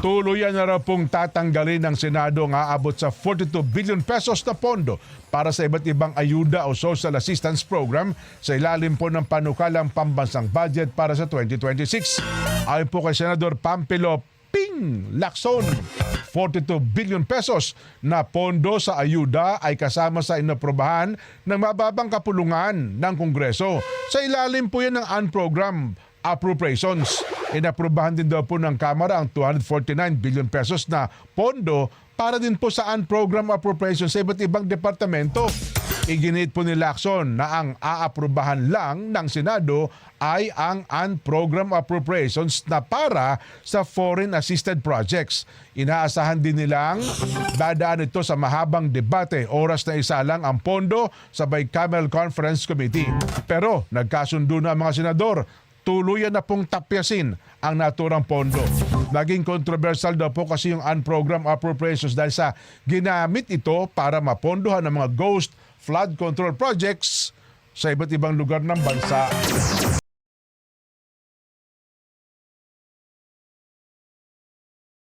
Tuluyan na raw pong tatanggalin ng Senado ang aabot sa 42 billion pesos na pondo para sa iba't ibang ayuda o social assistance program sa ilalim po ng panukalang pambansang budget para sa 2026. Ayon po kay Senador Pampilo Ping Lacson, 42 billion pesos na pondo sa ayuda ay kasama sa inaprobahan ng mababang kapulungan ng Kongreso. Sa ilalim po yan ng unprogram appropriations. Inaprobahan din daw po ng Kamara ang 249 billion pesos na pondo para din po sa unprogram appropriations sa iba't ibang departamento. Iginit po ni Lacson na ang aaprubahan lang ng Senado ay ang unprogram appropriations na para sa foreign assisted projects. Inaasahan din nilang dadaan ito sa mahabang debate, oras na isa lang ang pondo sa Bicameral Conference Committee. Pero nagkasundo na ang mga senador tuluyan na pong tapyasin ang naturang pondo. Naging controversial daw po kasi yung unprogram appropriations dahil sa ginamit ito para mapondohan ng mga ghost flood control projects sa iba't ibang lugar ng bansa.